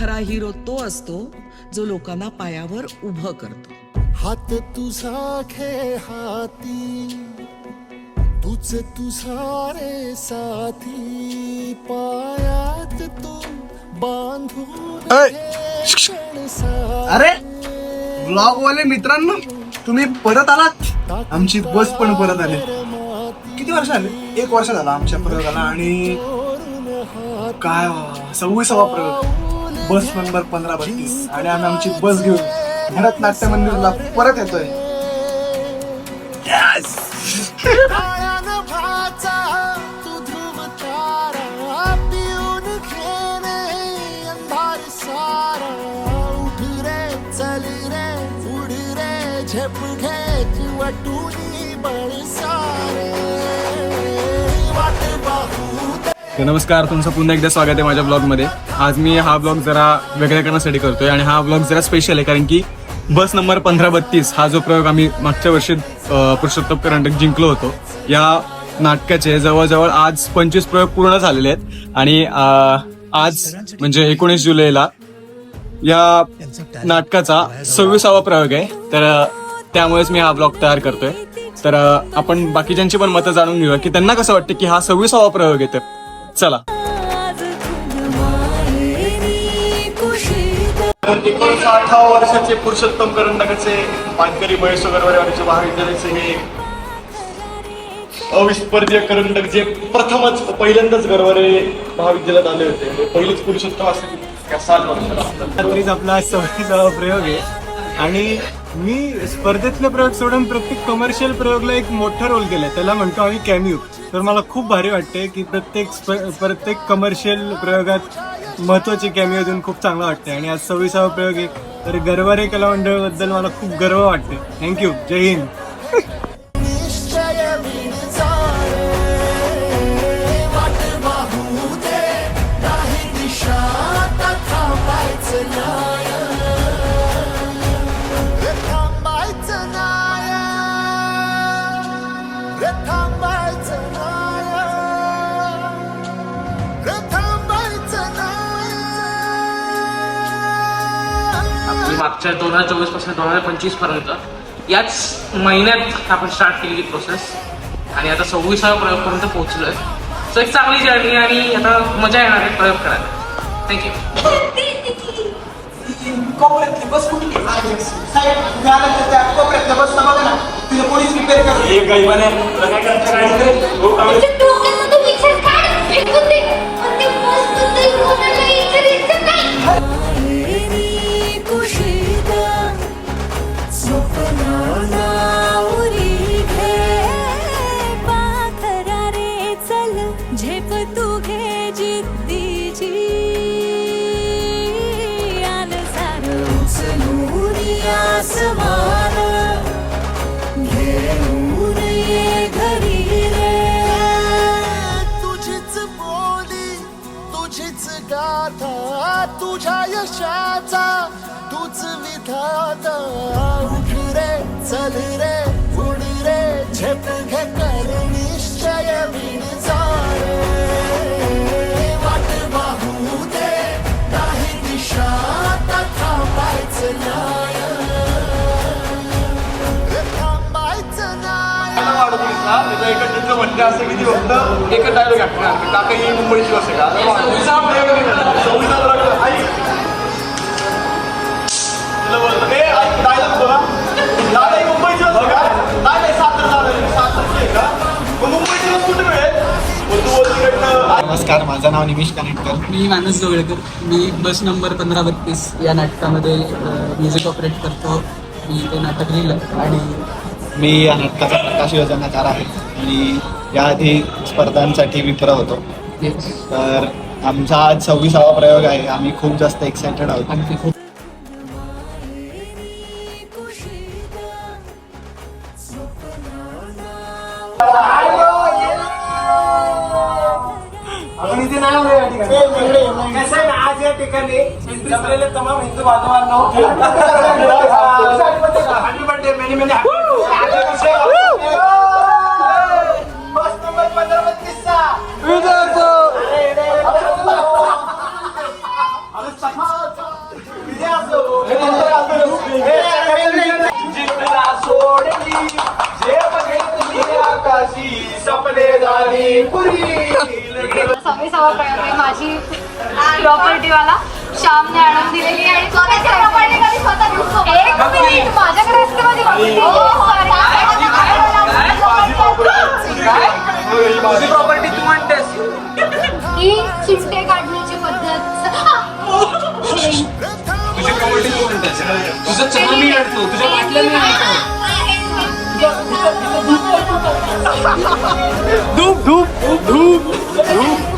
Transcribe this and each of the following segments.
खरा हिरो तो असतो जो लोकांना पायावर उभं करतो. हात तुझा खे हाती तुझ तुझा रे साथी पायात तू बांधून! घे क्षण अरे ब्लॉग वाले मित्रांनो तुम्ही परत आलात? आमची बस पण परत आली. किती वर्ष आले एक वर्ष झालं आमच्या प्रयोगाला आणि काय वा, सव्वीसावा प्रयोग. बस नंबर पंधरा बत्तीस आणि आम्ही आमची बस घेऊन भरत नाट्य मंदिरला परत येतोय! पायान भाचा तू ध्रुव तारा तर नमस्कार तुमचं पुन्हा एकदा स्वागत आहे माझ्या ब्लॉगमध्ये आज मी हा ब्लॉग जरा वेगळ्या करण्यासाठी करतोय आणि हा ब्लॉग जरा स्पेशल आहे कारण की बस नंबर पंधरा बत्तीस हा जो प्रयोग आम्ही मागच्या वर्षी पुरुषोत्तम करंडक जिंकलो होतो. या नाटकाचे जवळजवळ आज पंचवीस प्रयोग पूर्ण झालेले आहेत आणि आज म्हणजे एकोणीस जुलैला या नाटकाचा सव्वीसावा प्रयोग आहे. तर त्यामुळेच मी हा ब्लॉग तयार करतोय. तर आपण बाकीच्यांची पण मतं जाणून घेऊया की त्यांना कसं वाटतं की हा सव्वीसावा प्रयोग आहे तर. चला. अठराव्या वर्षाचे पुरुषोत्तम करंडकाचे मानकरी महेश महाविद्यालयाचे हे अविस्पर्धीय करंडक जे प्रथमच पहिल्यांदाच गरवारे महाविद्यालयात आले होते. म्हणजे पहिलेच पुरुषोत्तम असेल सात वर्षाला. तरीच आपला सव्वीसावा प्रयोग आहे. आणि मी स्पर्धेतले प्रयोग सोडून प्रत्येक कमर्शियल प्रयोगला एक मोठा रोल केलाय. त्याला म्हणतो आम्ही कॅम्यू तर मला खूप भारी वाटते की प्रत्येक स्प- प्रत्येक कमर्शियल प्रयोगात महत्वाची कॅम्यू देऊन खूप चांगलं वाटते आणि आज सव्वीसावा प्रयोग आहे. तर गरवारे कलामंडळबद्दल मला खूप गर्व वाटते थँक्यू जय हिंद. मागच्या दोन हजार चोवीसपासून दोन हजार पंचवीसपर्यंत. याच महिन्यात आपण स्टार्ट केलेली प्रोसेस आणि आता सव्वीसाव्या प्रयोगपर्यंत पोहोचलोय. सो एक चांगली जर्नी आणि आता मजा येणार आहे प्रयोग करायला. थँक्यू तुझ्या यशाचा तूच विधाता. उठ रे चल रे रे. एकत्रित म्हणते असं किती होतं एकच डायलॉग आहे काका ही मुंबईची आहे का. सव्वीसावा प्रयोग. आई. तिला बोलतो, "ए, आई, dialogue बोला." दादा, ही मुंबईची बस आहे का? नाही, नाही, सातारा दादा, ही सातारची आहे का? मग मुंबईची बस कुठे मिळेल? मग तू बोलतो इकडनं, नमस्कार माझं नाव निमिष कानेटकर मी मानस गवळकर मी बस नंबर पंधरा बत्तीस या नाटकामध्ये म्युझिक ऑपरेट करतो मी ते नाटक लिहिलं आणि मी या नाटकाचा प्रकाश योजनाकार आहे आणि याआधी स्पर्धांसाठी विप्र होतो. तर आमचा आज सव्वीसावा प्रयोग आहे. आम्ही खूप जास्त एक्सायटेड आहोत. खूप. आज या ठिकाणी जमलेले तमाम हिंदू बांधवांना तुझं चहा मी आणतो तुझ्या बाटल्या मी आणतो. धूप धूप धूप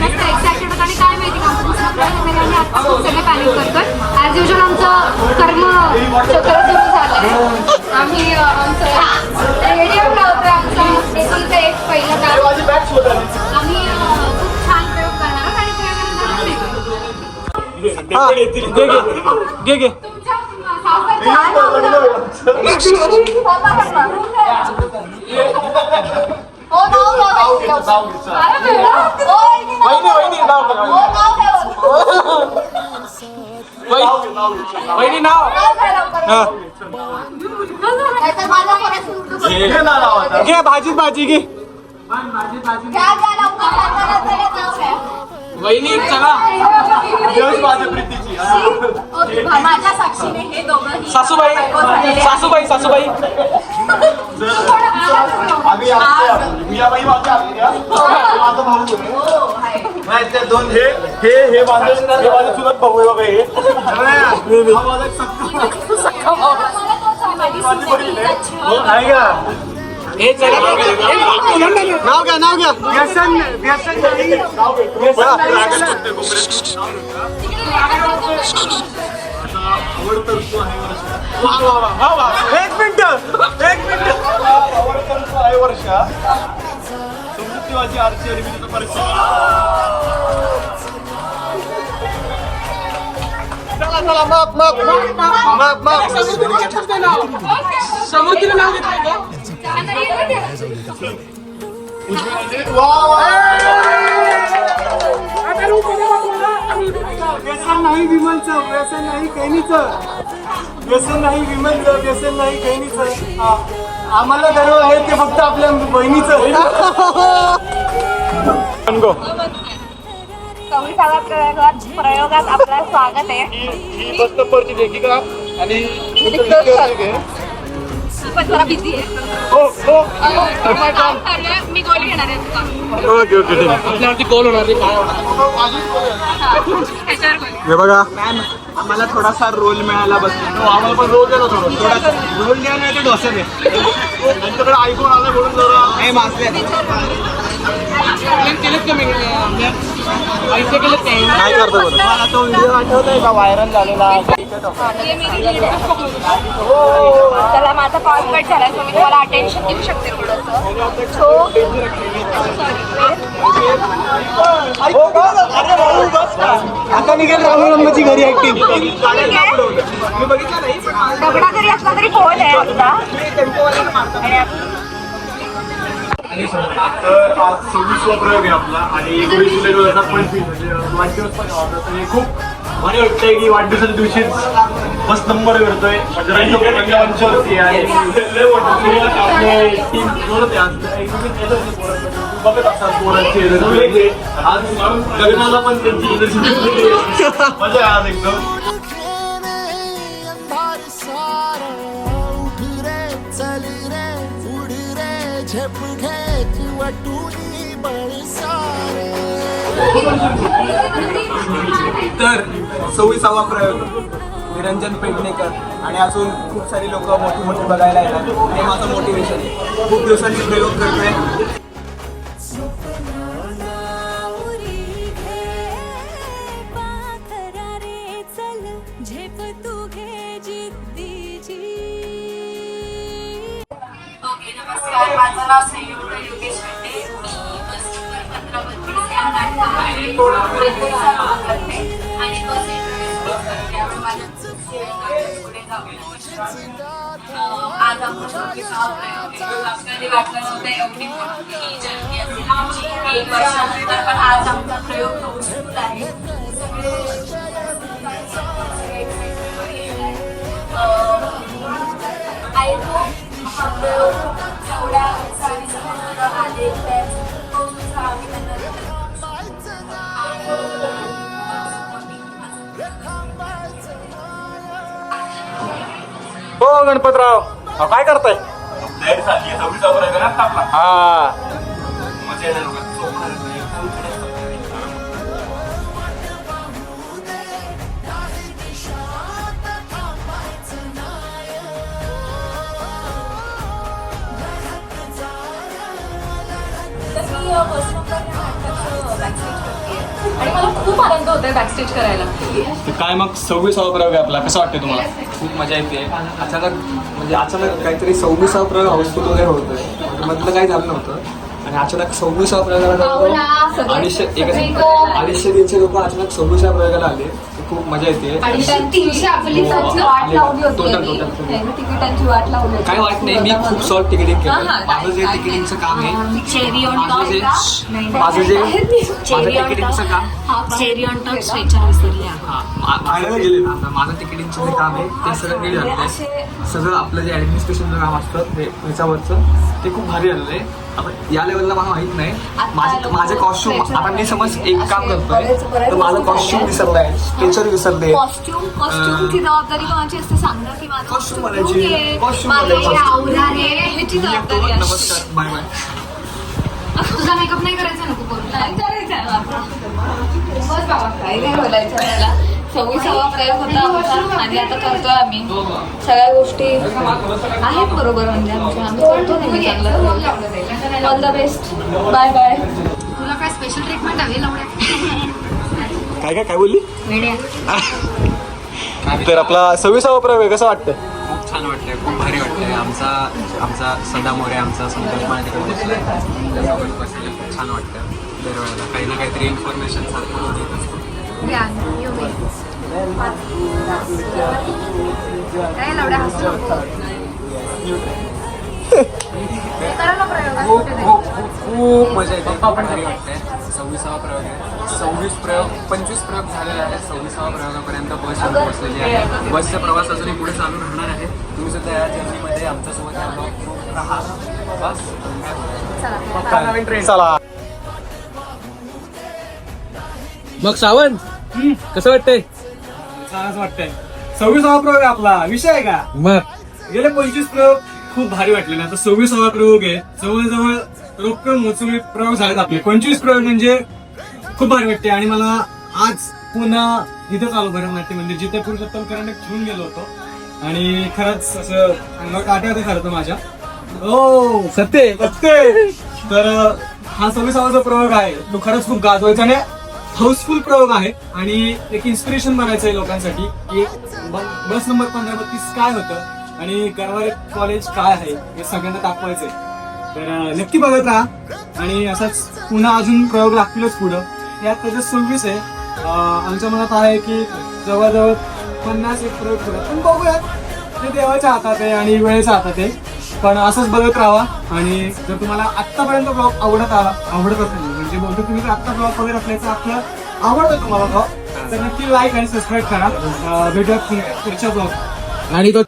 माहिती का आमचा युजल कर्म चक्र सुरू झालंय. आम्ही अ, आमचं रेडियम लावतोय आमचा. एकुलता एक पहिलं काम. आम्ही अ, खूप छान प्रयोग करणार आणि. घे घे सासरच्या स्वतः करणार. हो, नाव घ्या. अरे मॅडम, हो, इथे नाव घ्या. हो, नाव घ्या बरं. वहिनी नाव नाव घ्या लवकर. नाहीतर माझा परत सुरू. घे भाजी भाजी वहिनी चला ओके, भा- माझ्या साक्षीने हे दोघंही सासूबाई. सासूबाई सासूबाई कोण आहात? आम्ही आमच्या- मीराबाई माझ्या आत्या. माझा भाऊ आहे. हो, आहे. नाही, ते दोन हे हे हे माझे हे माझे चुलत भाऊ आहे बघा हे हा माझा एक आहे, हो. आहे का हे नाव घ्या नाव घ्या. व्यसन व्यसन नाही. एक मिनिट एक मिनिट. आहे वर्षा समृद्धी माझी आरची परिस्थिती चला नाव घेतलंय का आता येतं ते. व्यसन नाही विमलचं व्यसन नाही कैनीचं व्यसन नाही विमलचं व्यसन नाही कैनीचं हा. आम्हाला गर्व आहे ते फक्त आपल्या बहिणीचं सव्वीसाव्या प्रयोगात प्रयोगात आपलं स्वागत आहे. ही बस लेखिका आणि पण जरा बिझी आहे. हो हो. काम चाललंय. मी गोळी घेणार आहे तुका. ओके ओके ठीक आहे. आपल्यावरती कॉल होणार नाही काय होणार? ह्याच्यावर गोळी. हे बघा. आम्हाला थोडासा रोल मिळाला बस आम्हाला पण रोल द्या थोडं. थोडासा रोल द्या नाही तर डोसे दे. त्यांच्याकडे आयफोन आला म्हणून जरा नाही मासले केलेत का मी पैसे केलेत काय काय करतो बरं मला तो व्हिडिओ आठवतोय का? व्हायरल झालेला हे मी lead आहे. चला माझा कॉल कट झाला सो मी तुम्हाला अटेन्शन देऊ शकते थोडंसं. सो आता निघेल राहुल रंगाची घरी ऍक्टिंग दगडा जरी असला तरी फोन आहे आप- तर आज सव्वीसवा प्रयोग आहे आपला आणि एकोणीस जुलै दोन हजार पंचवीस म्हणजे वाढदिवस पण. तर हे खूप भारी वाटतंय की वाढदिवसाच्या दिवशीच बस नंबर करतोय आपले जोडत आज. होतं पोरांचं. बघत असतात पोरांचे वेगळे. आज लग्नाला पण त्यांची मजा आज एकदम झेप घे किंवा टुनी तर सव्वीसावा प्रयोग. निरंजन पेडणेकर आणि अजून खूप सारी लोक मोठी मोठी बघायला येतात. हे माझं मोटिवेशन आहे. खूप दिवसांनी प्रयोग करतोय. नमस्कार माझं नाव संयुक्त योगेश शेट्टे मी करते आणि बस पुढे आज आपण एवढी मोठी जर्नी असेल आमची एक वर्षानंतर पण आज आमचा प्रयोग हो गणपतराव. अहो, काय करताय? हा. तर मी अ, बस नंबर या नाटकाचं बॅकस्टेज करते आणि मला खूप आनंद होत आहे बॅकस्टेज करायला. तर काय मग प्रयोग आहे आपला. कसं वाटतं तुम्हाला? खूप मजा येते. अचानक म्हणजे अचानक काहीतरी सव्वीसावा प्रयोग हाऊसफुल वगैरे होतोय. म्हणजे मधलं काही झालं नव्हतं. आणि अचानक सव्वीसावा प्रयोगाला अडीचशे एक अडीचशे तीनशे लोक अचानक सव्वीसाव्या प्रयोगाला आले. खूप मजा येते. तिकिटांची वाट लावली काय वाट नाही मी खूप सॉल्ट तिकिटिंग केलं माझं जे तिकिटिंगचं काम आहे. माझं जे तिकिटिंगचं काम. चेरी ऑन टॉप हा, मा- माझं गेले. माझं तिकिटिंगचं जे काम आहे ते सगळं नीट झालं सगळं आपलं जे ऍडमिनिस्ट्रेशनचं काम असतं ते ह्याच्यावरचं ते खूप भारी झालेलं आहे या लेवलला मला माहीत नाही. माझे माझे कॉस्ट्युम आता मी समज एक काम करतोय. तर माझं कॉस्ट्युम विसरलंय स्ट्रेचर विसरले कॉस्ट्युम कॉस्ट्युमची जबाबदारी कोणाची असते? सांगा की माझं. हे ह्याची जबाबदारी. नमस्कार. बाय बाय तुझा मेकअप नाही करायचा नको करू. नाही करायचा बस बाबा काय नाही बोलायचं त्याला सव्वीसावा प्रयोग होता आमचा. आणि आता करतोय आम्ही. सगळ्या गोष्टी आहेत बरोबर म्हणजे आमच्या. आम्ही करतो नेहमी चांगलं. All the best bye bye तुला काय स्पेशल ट्रीटमेंट हवी लावण्यात काय काय काय बोलली? तर आपला सव्वीसावा प्रयोग आहे कसं वाटतं खूप छान वाटतंय खूप भारी वाटतंय. आमचा आमचा सदा मोरे आमचा संतोष माने तिकडे खूप छान वाटतं दरवेळेला काही ना काहीतरी इन्फॉर्मेशन सारखं खूप मजा येते. खूप भारी वाटतंय. सव्वीसावा प्रयोग आहे. सव्वीस प्रयोग पंचवीस प्रयोग झालेले आहेत. सव्वीसावा प्रयोगापर्यंत बस पोहोचलेली आहे. बसचा प्रवास अजूनही पुढे चालू राहणार आहे. तुम्ही सुद्धा या जर्नीमध्ये आमच्यासोबत राहा. चला. मग सावंत कसं वाटतंय? छानच वाटतंय. सव्वीसावा प्रयोग आहे आपला. विषय आहे का? मग. गेले पंचवीस प्रयोग खूप भारी वाटले ना. आता सव्वीसावा प्रयोग आहे. जवळजवळ रोकड मोसमी प्रयोग झालेत आपले. पंचवीस प्रयोग म्हणजे खूप भारी वाटते आणि मला आज पुन्हा इथंच आलो भरतनाट्य मंदिर जिथे पुरुषोत्तम करंडक घेऊन गेलो होतो. आणि खरंच असं अंगावर काटे होते खरं तर माझ्या. ओ सत्य सत्य तर हा सव्वीसावा जो प्रयोग आहे. तो खरंच खूप गाजवायचा आणि हाऊसफुल प्रयोग आहे आणि एक इन्स्पिरेशन बनायचं आहे लोकांसाठी की बस नंबर पंधरा बत्तीस काय होतं आणि गरवारे कॉलेज काय आहे हे सगळ्यांना दाखवायचंय तर नक्की बघत राहा आणि असंच पुन्हा अजून प्रयोग लागतीलच पुढं. यात त्याचं सव्वीस आहे. आमच्या मनात आहे की जवळजवळ पन्नास एक प्रयोग करू पण बघूयात. ते देवाच्या हातात आहे आणि वेळेच्या हातात आहे. पण असंच बघत राहा आणि जर तुम्हाला आत्तापर्यंत ब्लॉग आवडत आला आवडत असेल म्हणजे बहुतेक तुम्ही आत्ता ब्लॉग वगैरे असल्याचं आपलं आवडतं तुम्हाला ब्लॉग तर नक्की लाईक आणि सबस्क्राईब करा. भेटूया पुढच्या ब्लॉग आणि तो